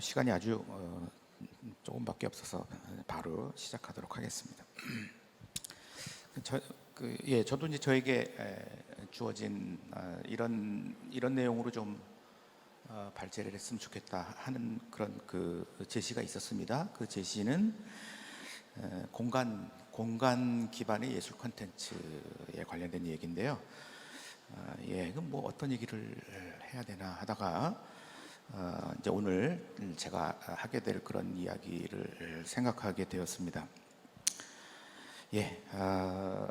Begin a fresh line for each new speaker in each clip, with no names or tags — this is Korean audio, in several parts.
시간이 아주 어, 조금밖에 없어서 바로 시작하도록 하겠습니다. 저, 그, 예, 저도 이제 저에게 에, 주어진 어, 이런 이런 내용으로 좀 어, 발제를 했으면 좋겠다 하는 그런 그 제시가 있었습니다. 그 제시는 에, 공간 공간 기반의 예술 콘텐츠에 관련된 얘기인데요. 어, 예, 그럼 뭐 어떤 얘기를 해야 되나 하다가 어, 이제 오늘 제가 하게 될 그런 이야기를 생각하게 되었습니다. 예, 아,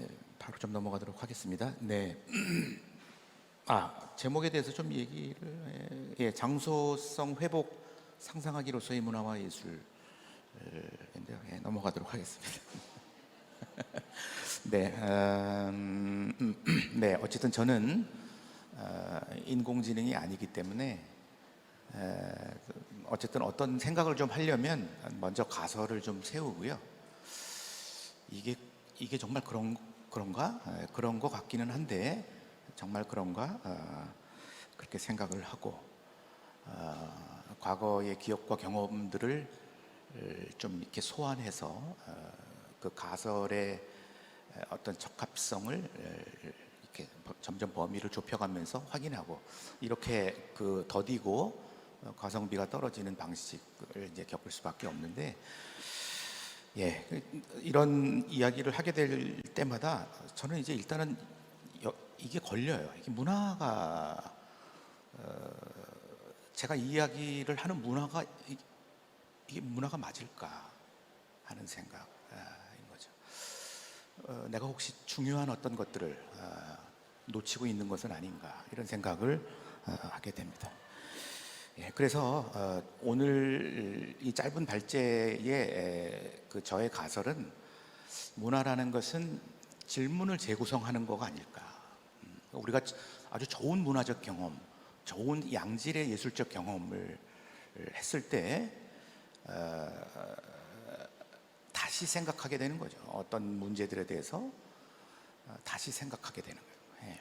예, 바로 좀 넘어가도록 하겠습니다. 네. 아, 제목에 대해서 좀 얘기를, 예, 장소성 회복 상상하기로서의 문화와 예술인데요. 예, 넘어가도록 하겠습니다. 네, 음, 음, 네, 어쨌든 저는 어, 인공지능이 아니기 때문에 에, 어쨌든 어떤 생각을 좀 하려면 먼저 가설을 좀 세우고요. 이게 이게 정말 그런 그런가 에, 그런 것 같기는 한데 정말 그런가 어, 그렇게 생각을 하고 어, 과거의 기억과 경험들을 에, 좀 이렇게 소환해서 어, 그 가설의 에, 어떤 적합성을 에, 이렇게 점점 범위를 좁혀가면서 확인하고 이렇게 그 더디고 어, 가성비가 떨어지는 방식을 이제 겪을 수밖에 없는데 예 이런 이야기를 하게 될 때마다 저는 이제 일단은 여- 이게 걸려요. 이게 문화가 어, 제가 이야기를 하는 문화가 이- 이게 문화가 맞을까 하는. 어, 내가 혹시 중요한 어떤 것들을 어, 놓치고 있는 것은 아닌가 이런 생각을 어, 하게 됩니다. 예, 그래서 어, 오늘 이 짧은 발제의 에, 그 저의 가설은 문화라는 것은 질문을 재구성하는 거가 아닐까. 음, 우리가 아주 좋은 문화적 경험, 좋은 양질의 예술적 경험을 했을 때 어, 다시 생각하게 되는 거죠. 어떤 문제들에 대해서 어, 다시 생각하게 되는 거예요. 예.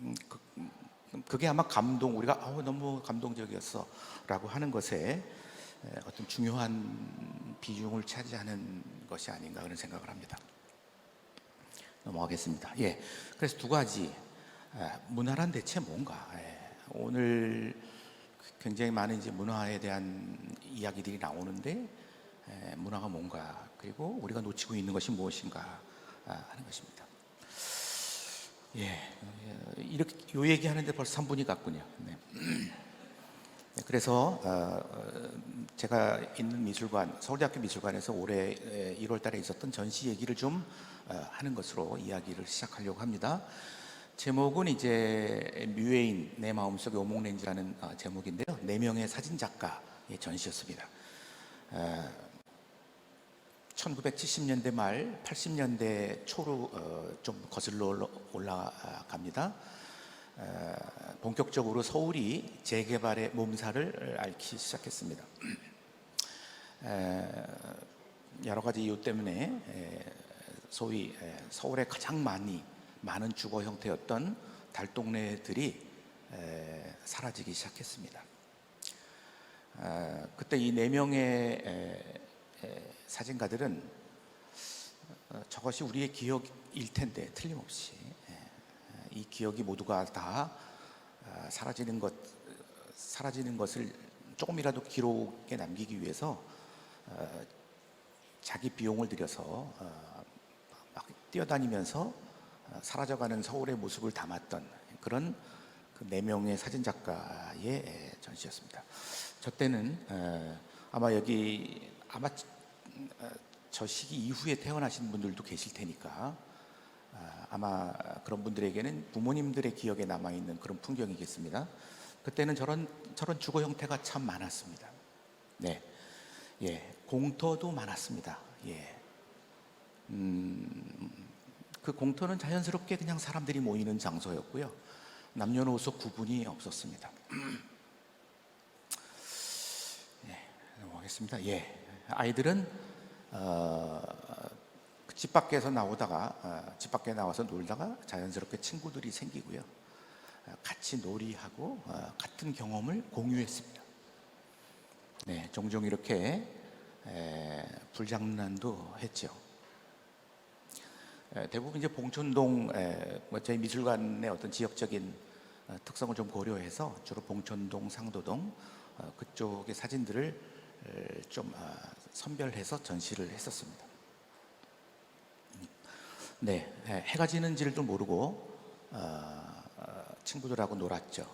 음, 그, 음, 그게 아마 감동, 우리가 아우 너무 감동적이었어 라고 하는 것에 에, 어떤 중요한 비중을 차지하는 것이 아닌가 그런 생각을 합니다. 넘어가겠습니다. 예, 그래서 두 가지 에, 문화란 대체 뭔가 예, 오늘 굉장히 많은 문화에 대한 이야기들이 나오는데 에, 문화가 뭔가 그리고 우리가 놓치고 있는 것이 무엇인가 아, 하는 것입니다. 예, 어, 이렇게 요 얘기하는데 벌써 3분이 갔군요. 네. 네, 그래서 어, 어, 제가 있는 미술관 서울대학교 미술관에서 올해 1월달에 있었던 전시 얘기를 좀 어, 하는 것으로 이야기를 시작하려고 합니다. 제목은 이제 뮤에인 내 마음속의 오목렌즈라는 어, 제목인데요. 네 명의 사진 작가의 전시였습니다. 어, 1970년대 말 80년대 초로 어, 좀 거슬러 올라- 올라갑니다. 어, 본격적으로 서울이 재개발의 몸살을 앓기 시작했습니다. 에, 여러 가지 이유 때문에 에, 소위 에, 서울에 가장 많이 많은 주거 형태였던 달동네들이 에, 사라지기 시작했습니다. 아, 그때 이 네 명의 에, 에, 사진가들은 어, 저것이 우리의 기억일 텐데 틀림없이. 에, 에, 이 기억이 모두가 다 아, 사라지는 것 사라지는 것을 조금이라도 기록에 남기기 위해서 어, 자기 비용을 들여서 어, 막 뛰어다니면서 어, 사라져가는 서울의 모습을 담았던 그런 그네 명의 사진 작가의 에, 전시였습니다. 저 때는 에, 아마 여기 아마 어, 저 시기 이후에 태어나신 분들도 계실 테니까 아, 아마 그런 분들에게는 부모님들의 기억에 남아 있는 그런 풍경이겠습니다. 그때는 저런 저런 주거 형태가 참 많았습니다. 네, 예, 공터도 많았습니다. 예, 음, 그 공터는 자연스럽게 그냥 사람들이 모이는 장소였고요. 남녀노소 구분이 없었습니다. 예, 넘어가겠습니다. 예, 아이들은 어, 그집 밖에서 나오다가 어, 집 밖에 나와서 놀다가 자연스럽게 친구들이 생기고요. 어, 같이 놀이하고 어, 같은 경험을 공유했습니다. 네, 종종 이렇게 에, 불장난도 했죠. 에, 대부분 이제 봉천동 에, 뭐 저희 미술관의 어떤 지역적인 어, 특성을 좀 고려해서 주로 봉천동, 상도동 어, 그쪽의 사진들을 에, 좀 아, 선별해서 전시를 했었습니다. 음, 네, 에, 해가 지는지를 모르고 어, 어, 친구들하고 놀았죠.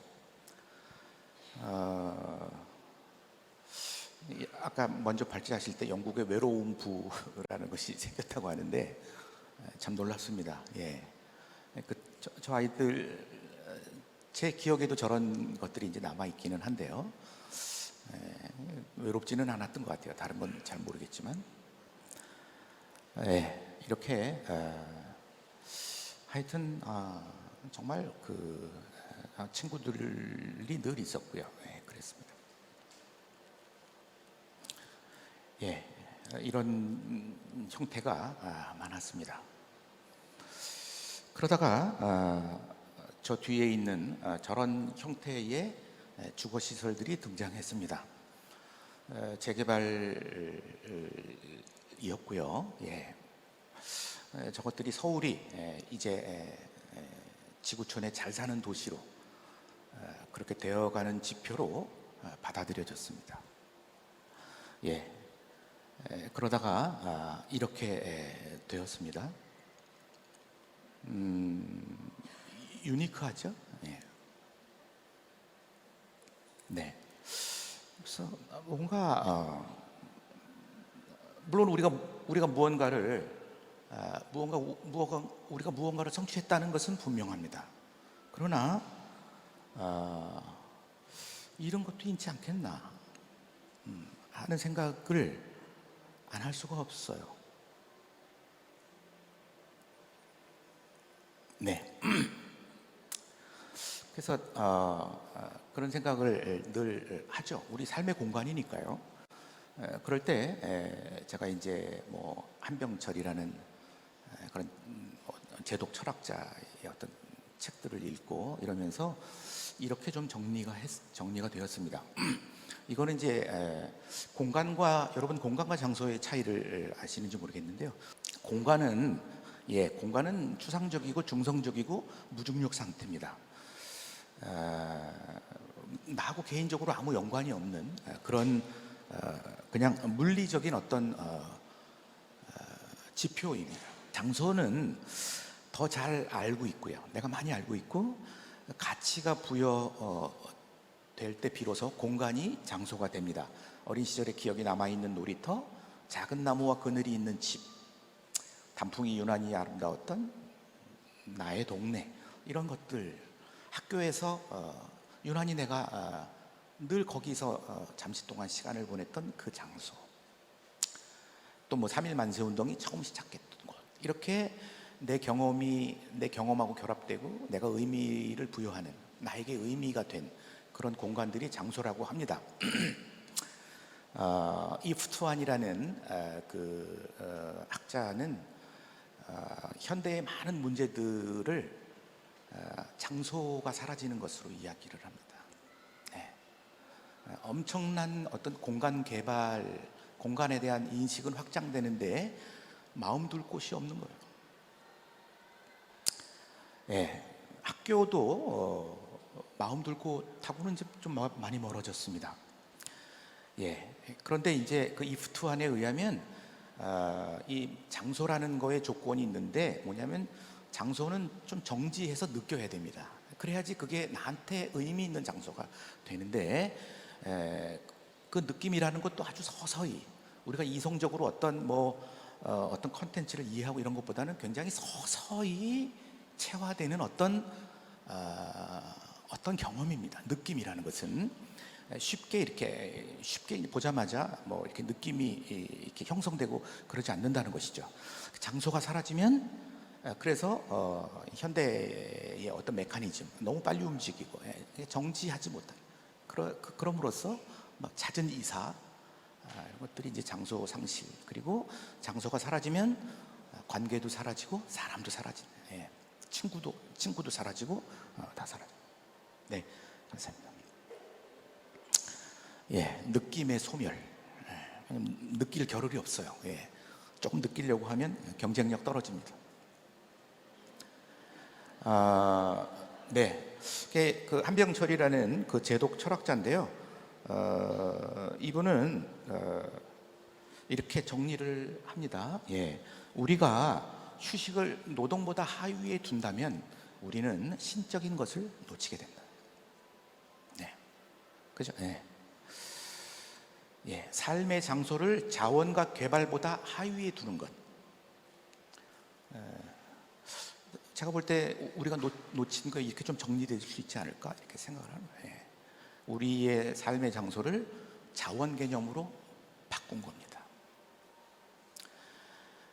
어, 이- 아까 먼저 발제하실 때 영국의 외로움 부라는 것이 생겼다고 하는데 에, 참 놀랍습니다. 예, 그, 저, 저 아이들 어, 제 기억에도 저런 것들이 이제 남아 있기는 한데요. 에, 외롭지는 않았던 것 같아요. 다른 건 잘 모르겠지만, 예, 이렇게 어, 하여튼 아, 정말 그 아, 친구들이 늘 있었고요. 예, 그랬습니다. 예, 이런 형태가 아, 많았습니다. 그러다가 아, 저 뒤에 있는 아, 저런 형태의 주거 시설들이 등장했습니다. 어, 재개발이었고요. 예. 에, 저것들이 서울이 에, 이제 에, 에, 지구촌에 잘 사는 도시로 어, 그렇게 되어가는 지표로 어, 받아들여졌습니다. 예. 에, 그러다가 아, 이렇게 에, 되었습니다. 음, 유니크하죠? 예. 네. 그래서 뭔가 어, 물론 우리가 우리가 무언가를 아, 무언가 무언가 우리가 무언가를 성취했다는 것은 분명합니다. 그러나 아, 이런 것도 있지 않겠나 음, 하는 생각을 안 할 수가 없어요. 네. 그래서 어, 어, 그런 생각을 늘 하죠. 우리 삶의 공간이니까요. 에, 그럴 때 에, 제가 이제 뭐 한병철이라는 에, 그런 음, 어, 제독 철학자의 어떤 책들을 읽고 이러면서 이렇게 좀 정리가 했, 정리가 되었습니다. 이거는 이제 에, 공간과 여러분 공간과 장소의 차이를 아시는지 모르겠는데요. 공간은 예, 공간은 추상적이고 중성적이고 무중력 상태입니다. 아, 나하고 개인적으로 아무 연관이 없는 아, 그런 어, 그냥 물리적인 어떤 어, 어, 지표입니다. 장소는 더 잘 알고 있고요. 내가 많이 알고 있고 가치가 부여 될 때 비로소 공간이 장소가 됩니다. 어린 시절의 기억이 남아 있는 놀이터, 작은 나무와 그늘이 있는 집, 단풍이 유난히 아름다웠던 나의 동네 이런 것들 학교에서 어, 유난히 내가 어, 늘 거기서 어, 잠시 동안 시간을 보냈던 그 장소 또 뭐 3일 만세 운동이 처음 시작했던 곳 이렇게 내 경험이 내 경험하고 결합되고 내가 의미를 부여하는 나에게 의미가 된 그런 공간들이 장소라고 합니다. 어, 이프투안이라는 어, 그 어, 학자는 어, 현대의 많은 문제들을 어, 장소가 사라지는 것으로 이야기를 합니다. 네. 어, 엄청난 어떤 공간 개발, 공간에 대한 인식은 확장되는데 마음 둘 곳이 없는 거예요. 예, 학교도 어, 마음 둘 곳하고는 좀 마- 많이 멀어졌습니다. 예, 그런데 이제 그 이프투안에 의하면 아, 이 장소라는 거에 조건이 있는데 뭐냐면 장소는 좀 정지해서 느껴야 됩니다. 그래야지 그게 나한테 의미 있는 장소가 되는데 에, 그 느낌이라는 것도 아주 서서히 우리가 이성적으로 어떤 뭐 어, 어떤 컨텐츠를 이해하고 이런 것보다는 굉장히 서서히 체화되는 어떤 아, 어떤 경험입니다. 느낌이라는 것은 쉽게 이렇게 쉽게 보자마자 뭐 이렇게 느낌이 이렇게 형성되고 그러지 않는다는 것이죠. 장소가 사라지면 에, 그래서 어, 현대의 어떤 메커니즘 너무 빨리 움직이고 예, 정지하지 못한 그러, 그, 그럼으로써 막 잦은 이사 아, 이런 것들이 이제 장소 상실 그리고 장소가 사라지면 아, 관계도 사라지고 사람도 사라지 예, 친구도 친구도 사라지고 어, 다 사라져. 네, 감사합니다. 예, 느낌의 소멸. 예, 느낄 겨를이 없어요. 예, 조금 느끼려고 하면 경쟁력 떨어집니다. 아, 네. 그 한병철이라는 그 제독 철학자인데요. 어, 이분은 어, 이렇게 정리를 합니다. 예. 우리가 휴식을 노동보다 하위에 둔다면 우리는 신적인 것을 놓치게 된다. 네. 그죠? 예. 예. 삶의 장소를 자원과 개발보다 하위에 두는 것. 에, 제가 볼 때 우리가 놓, 놓친 거 이렇게 좀 정리될 수 있지 않을까 이렇게 생각을 하는 거예요. 예. 우리의 삶의 장소를 자원 개념으로 바꾼 겁니다.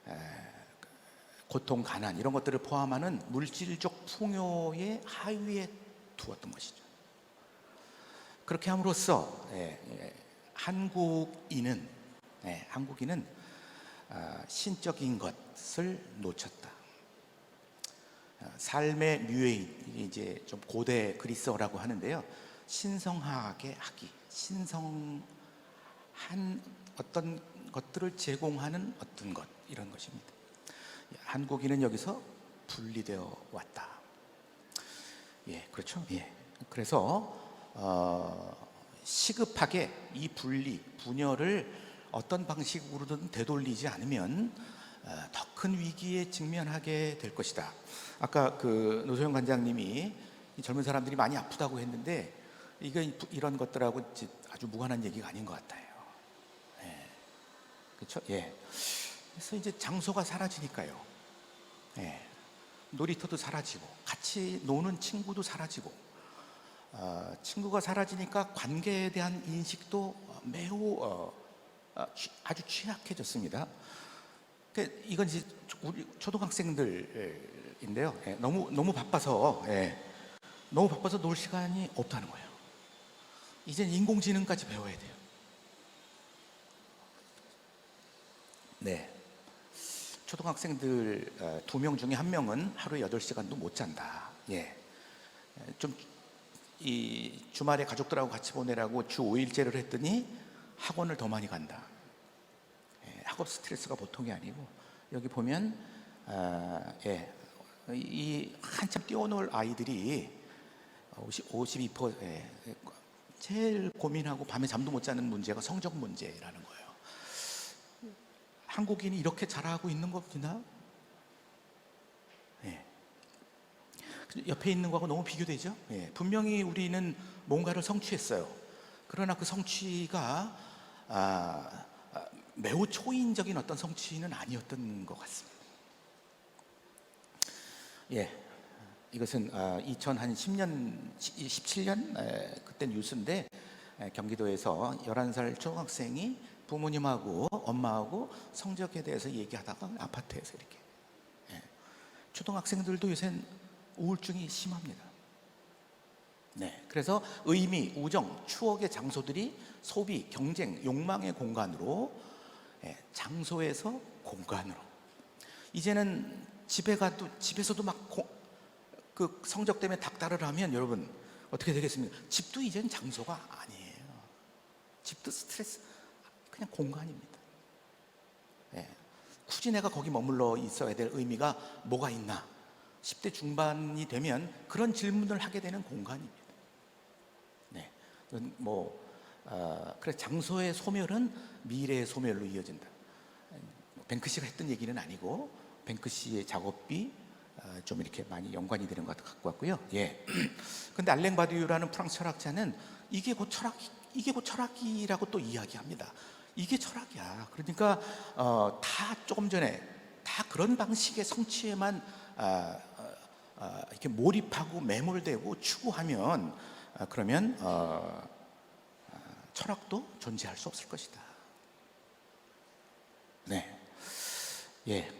에, 고통, 가난 이런 것들을 포함하는 물질적 풍요의 하위에 두었던 것이죠. 그렇게 함으로써 예, 예, 한국인은 예, 한국인은 아, 신적인 것을 놓쳤다. 아, 삶의 이게 이제 좀 고대 그리스어라고 하는데요. 신성하게 하기, 신성한 어떤 것들을 제공하는 어떤 것 이런 것입니다. 한국인은 여기서 분리되어 왔다. 예, 그렇죠. 예. 그래서 어, 시급하게 이 분리, 분열을 어떤 방식으로든 되돌리지 않으면 어, 더 큰 위기에 직면하게 될 것이다. 아까 그 노소영 관장님이 이 젊은 사람들이 많이 아프다고 했는데 이거 이런 것들하고 아주 무관한 얘기가 아닌 것 같아요. 예. 그렇죠? 예. 그래서 이제 장소가 사라지니까요. 예. 놀이터도 사라지고 같이 노는 친구도 사라지고 어, 친구가 사라지니까 관계에 대한 인식도 매우 어, 어, 취- 아주 취약해졌습니다. 그 이건 이제 우리 초등학생들인데요. 예, 너무 너무 바빠서 예, 너무 바빠서 놀 시간이 없다는 거예요. 이젠 인공지능까지 배워야 돼요. 네. 초등학생들 어, 두명 중에 한 명은 하루에 8시간도 못 잔다. 예. 좀 이 주말에 가족들하고 같이 보내라고 주 5일째를 했더니 학원을 더 많이 간다. 예, 학업 스트레스가 보통이 아니고 여기 보면 아, 예, 이 한참 뛰어놀 아이들이 50, 52% 예, 제일 고민하고 밤에 잠도 못 자는 문제가 성적 문제라는 거예요. 한국인이 이렇게 잘하고 있는 겁니다. 예. 옆에 있는 거하고 너무 비교되죠. 예. 분명히 우리는 뭔가를 성취했어요. 그러나 그 성취가 아, 아, 매우 초인적인 어떤 성취는 아니었던 것 같습니다. 예, 이것은 아, 2010년, 17년 에, 그때 뉴스인데 에, 경기도에서 11살 초등학생이 부모님하고 엄마하고 성적에 대해서 얘기하다가 아파트에서 이렇게 예. 초등학생들도 요새는 우울증이 심합니다. 네, 그래서 의미, 우정, 추억의 장소들이 소비, 경쟁, 욕망의 공간으로 예, 장소에서 공간으로 이제는 집에 가도 집에서도 막 그 성적 때문에 닥달을 하면 여러분 어떻게 되겠습니까? 집도 이제는 장소가 아니에요. 집도 스트레스 그냥 공간입니다. 예, 굳이 내가 거기 머물러 있어야 될 의미가 뭐가 있나? 10대 중반이 되면 그런 질문을 하게 되는 공간입니다. 네, 뭐 어, 그래 장소의 소멸은 미래의 소멸로 이어진다. 뭐 뱅크 씨가 했던 얘기는 아니고 뱅크 씨의 작업비 어, 좀 이렇게 많이 연관이 되는 것 같고 같고요. 예. 근데 알랭 바디유라는 프랑스 철학자는 이게 곧 철학 이게 곧 철학이라고 또 이야기합니다. 이게 철학이야. 그러니까 어, 다 조금 전에 다 그런 방식의 성취에만 아, 아, 아, 이렇게 몰입하고 매몰되고 추구하면 아, 그러면 어, 아, 철학도 존재할 수 없을 것이다. 네, 예,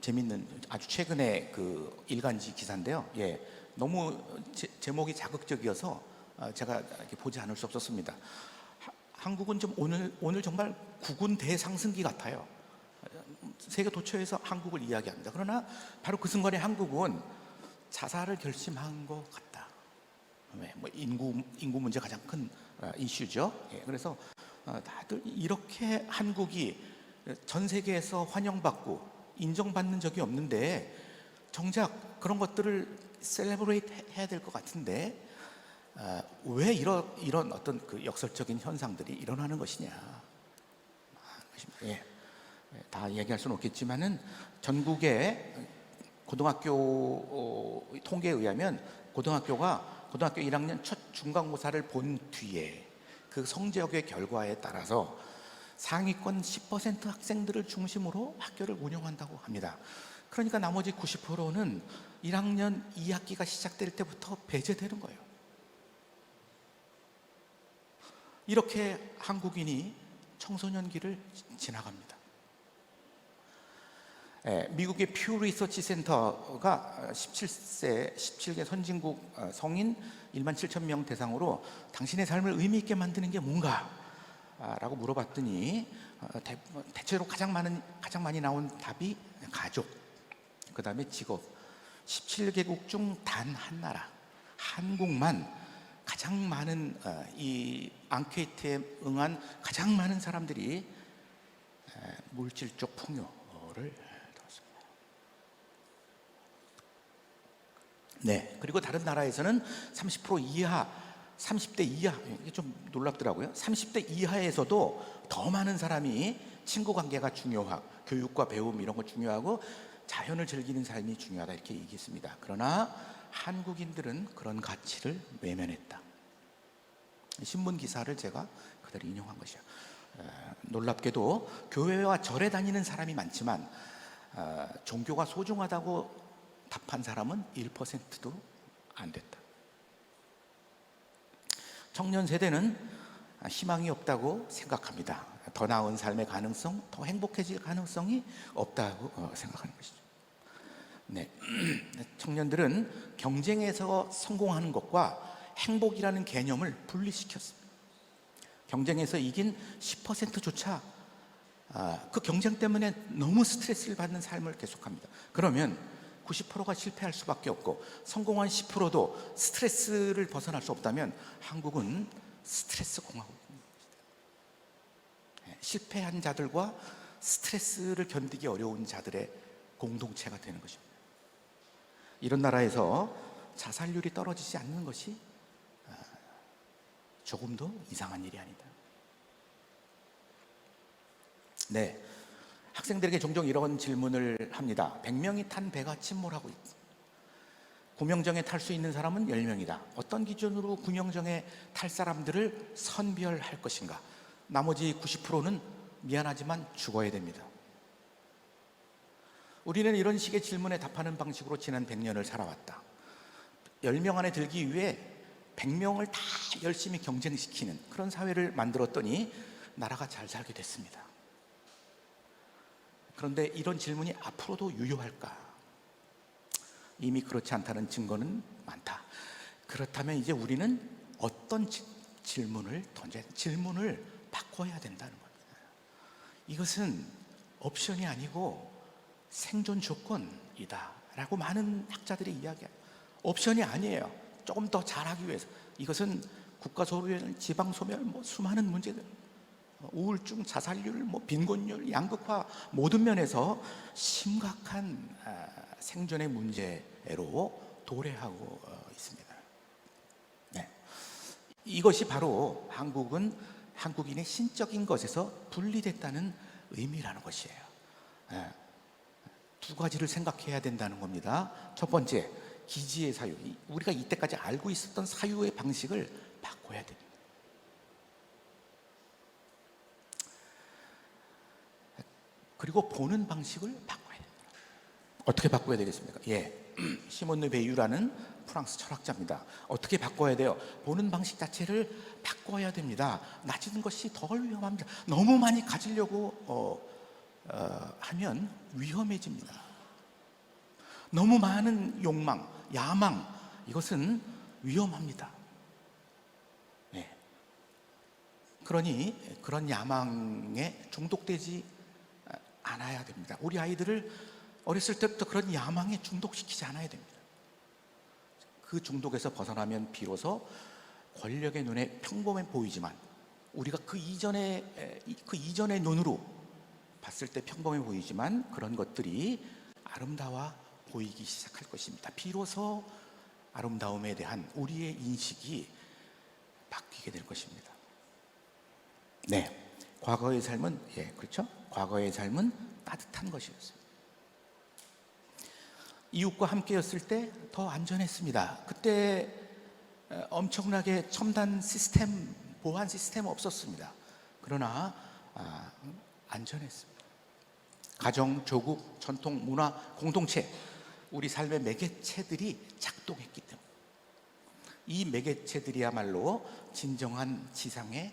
재밌는 아주 최근에 그 일간지 기사인데요. 예, 너무 제, 제목이 자극적이어서 아, 제가 보지 않을 수 없었습니다. 하- 한국은 좀 오늘 오늘 정말 국군 대상승기 같아요. 세계 도처에서 한국을 이야기합니다. 그러나 바로 그 순간에 한국은 자살을 결심한 것 같다. 네, 뭐 인구 인구 문제 가장 큰 어, 이슈죠. 예, 그래서 어, 다들 이렇게 한국이 전 세계에서 환영받고 인정받는 적이 없는데 정작 그런 것들을 셀레브레이트 해야 될 것 같은데 어, 왜 이런 이런 어떤 그 역설적인 현상들이 일어나는 것이냐? 예. 예, 다 얘기할 수는 없겠지만은 전국의 고등학교 어, 통계에 의하면 고등학교가 고등학교 1학년 첫 중간고사를 본 뒤에 그 성적의 결과에 따라서 상위권 10% 학생들을 중심으로 학교를 운영한다고 합니다. 그러니까 나머지 90%는 1학년 2학기가 시작될 때부터 배제되는 거예요. 이렇게 한국인이 청소년기를 지나갑니다. 예, 미국의 퓨 리서치 센터가 17세, 17개 선진국 어, 성인 1만 7천 명 대상으로 당신의 삶을 의미 있게 만드는 게 뭔가? 아, 라고 물어봤더니 어, 대, 대체로 가장 많은 가장 많이 나온 답이 가족, 그 다음에 직업. 17개국 중 단 한 나라, 한국만 가장 많은 어, 이 앙케이트에 응한 가장 많은 사람들이 에, 물질 적 풍요를 들었습니다. 네, 그리고 다른 나라에서는 30% 이하, 30대 이하 이게 좀 놀랍더라고요. 30대 이하에서도 더 많은 사람이 친구 관계가 중요하고 교육과 배움 이런 거 중요하고 자연을 즐기는 삶이 중요하다 이렇게 얘기했습니다. 그러나 한국인들은 그런 가치를 외면했다. 신문 기사를 제가 그대로 인용한 것이야. 에, 놀랍게도 교회와 절에 다니는 사람이 많지만 어, 종교가 소중하다고 답한 사람은 1%도 안 됐다. 청년 세대는 희망이 없다고 생각합니다. 더 나은 삶의 가능성, 더 행복해질 가능성이 없다고 어, 생각하는 것이죠. 네. 청년들은 경쟁에서 성공하는 것과 행복이라는 개념을 분리시켰습니다. 경쟁에서 이긴 10%조차 아, 그 경쟁 때문에 너무 스트레스를 받는 삶을 계속합니다. 그러면 90%가 실패할 수밖에 없고 성공한 10%도 스트레스를 벗어날 수 없다면 한국은 스트레스 공화국입니다. 예, 실패한 자들과 스트레스를 견디기 어려운 자들의 공동체가 되는 것입니다. 이런 나라에서 자살률이 떨어지지 않는 것이 아, 조금도 이상한 일이 아니다. 네. 학생들에게 종종 이런 질문을 합니다. 100명이 탄 배가 침몰하고 있다. 구명정에 탈 수 있는 사람은 10명이다. 어떤 기준으로 구명정에 탈 사람들을 선별할 것인가? 나머지 90%는 미안하지만 죽어야 됩니다. 우리는 이런 식의 질문에 답하는 방식으로 지난 100년을 살아왔다. 10명 안에 들기 위해 100명을 다 열심히 경쟁시키는 그런 사회를 만들었더니 나라가 잘 살게 됐습니다. 그런데 이런 질문이 앞으로도 유효할까? 이미 그렇지 않다는 증거는 많다. 그렇다면 이제 우리는 어떤 지- 질문을 던져 질문을 바꿔야 된다는 겁니다. 이것은 옵션이 아니고 생존 조건이다라고 많은 학자들이 이야기해요. 옵션이 아니에요. 조금 더 잘하기 위해서 이것은 국가 소멸, 지방 소멸, 뭐 수많은 문제들, 어, 우울증, 자살률, 뭐 빈곤율, 양극화 모든 면에서 심각한 아, 생존의 문제로 도래하고 어, 있습니다. 네. 이것이 바로 한국은 한국인의 신적인 것에서 분리됐다는 의미라는 것이에요. 예. 두 가지를 생각해야 된다는 겁니다. 첫 번째, 기지의 사유. 이- 우리가 이때까지 알고 있었던 사유의 방식을 바꿔야 됩니다. 그리고 보는 방식을 바꿔야 됩니다. 어떻게 바꿔야 되겠습니까? 예. 시몬 르 베유라는 프랑스 철학자입니다. 어떻게 바꿔야 돼요? 보는 방식 자체를 바꿔야 됩니다. 낮은 것이 덜 위험합니다. 너무 많이 가지려고 어, 어, 하면 위험해집니다. 너무 많은 욕망, 야망 이것은 위험합니다. 네. 그러니 그런 야망에 중독되지 않아야 됩니다. 우리 아이들을 어렸을 때부터 그런 야망에 중독시키지 않아야 됩니다. 그 중독에서 벗어나면 비로소 권력의 눈에 평범해 보이지만 우리가 그 이전에 에, 이- 그 이전의 눈으로 봤을 때 평범해 보이지만 그런 것들이 아름다워 보이기 시작할 것입니다. 비로소 아름다움에 대한 우리의 인식이 바뀌게 될 것입니다. 네. 과거의 삶은 예, 그렇죠? 과거의 삶은 따뜻한 것이었어요. 이웃과 함께였을 때 더 안전했습니다. 그때 어, 엄청나게 첨단 시스템 보안 시스템 없었습니다. 그러나 아, 안전했습니다. 가정, 조국, 전통, 문화, 공동체 우리 삶의 매개체들이 작동했기 때문에 이 매개체들이야말로 진정한 지상의. 예,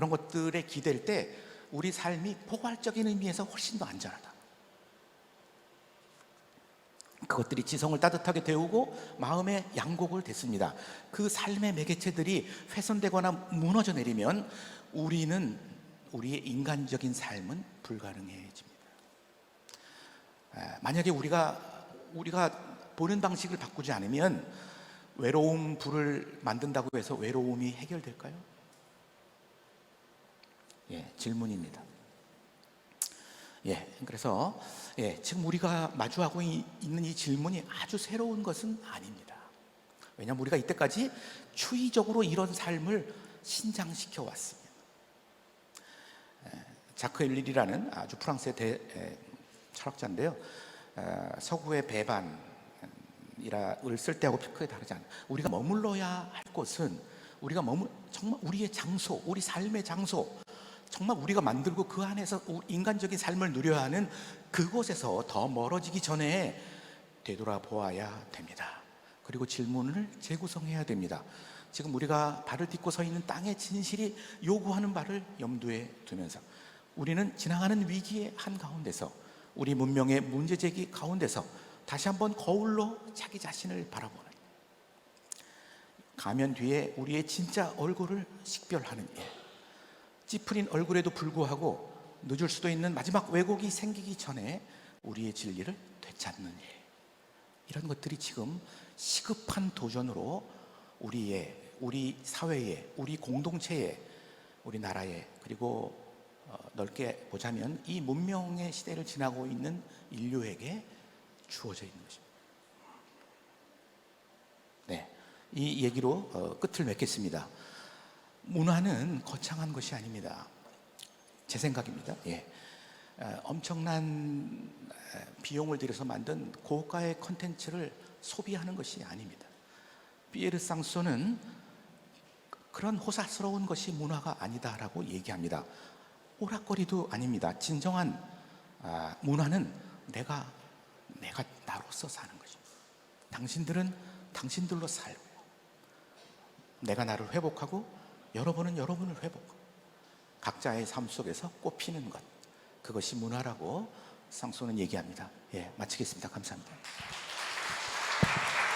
그런 것들에 기댈 때 우리 삶이 포괄적인 의미에서 훨씬 더 안전하다. 그것들이 지성을 따뜻하게 데우고 마음의 양곡을 댔습니다. 그 삶의 매개체들이 훼손되거나 무너져 내리면 우리는 우리의 인간적인 삶은 불가능해집니다. 아, 만약에 우리가 우리가 보는 방식을 바꾸지 않으면 외로움 불을 만든다고 해서 외로움이 해결될까요? 예, 질문입니다. 예, 그래서 예, 지금 우리가 마주하고 이- 있는 이 질문이 아주 새로운 것은 아닙니다. 왜냐하면 우리가 이때까지 추의적으로 이런 삶을 신장시켜 왔습니다. 예, 자크 엘릴이라는 아주 프랑스의 대, 에, 철학자인데요. 어, 서구의 배반이라를 쓸 때하고 크게 다르지 않아요. 우리가 머물러야 할 곳은 우리가 머물 정말 우리의 장소, 우리 삶의 장소, 정말 우리가 만들고 그 안에서 우- 인간적인 삶을 누려야 하는 그곳에서 더 멀어지기 전에 되돌아보아야 됩니다. 그리고 질문을 재구성해야 됩니다. 지금 우리가 발을 딛고 서 있는 땅의 진실이 요구하는 바를 염두에 두면서 우리는 지나가는 위기의 한 가운데서 우리 문명의 문제 제기 가운데서 다시 한번 거울로 자기 자신을 바라보는 가면 뒤에 우리의 진짜 얼굴을 식별하는 일. 찌푸린 얼굴에도 불구하고 늦을 수도 있는 마지막 왜곡이 생기기 전에 우리의 진리를 되찾는 일. 이런 것들이 지금 시급한 도전으로 우리의 우리 사회에 우리 공동체에 우리 나라에 그리고 어, 넓게 보자면 이 문명의 시대를 지나고 있는 인류에게 주어져 있는 것입니다. 네, 이 얘기로 어, 끝을 맺겠습니다. 문화는 거창한 것이 아닙니다. 제 생각입니다. 예. 어, 엄청난 에, 비용을 들여서 만든 고가의 컨텐츠를 소비하는 것이 아닙니다. 피에르 쌍소는 그런 호사스러운 것이 문화가 아니다라고 얘기합니다. 오락거리도 아닙니다. 진정한 아, 문화는 내가 내가 나로서 사는 것입니다. 당신들은 당신들로 살고 내가 나를 회복하고 여러분은 여러분을 회복하고 각자의 삶 속에서 꽃피는 것 그것이 문화라고 쌍소는 얘기합니다. 예, 마치겠습니다. 감사합니다.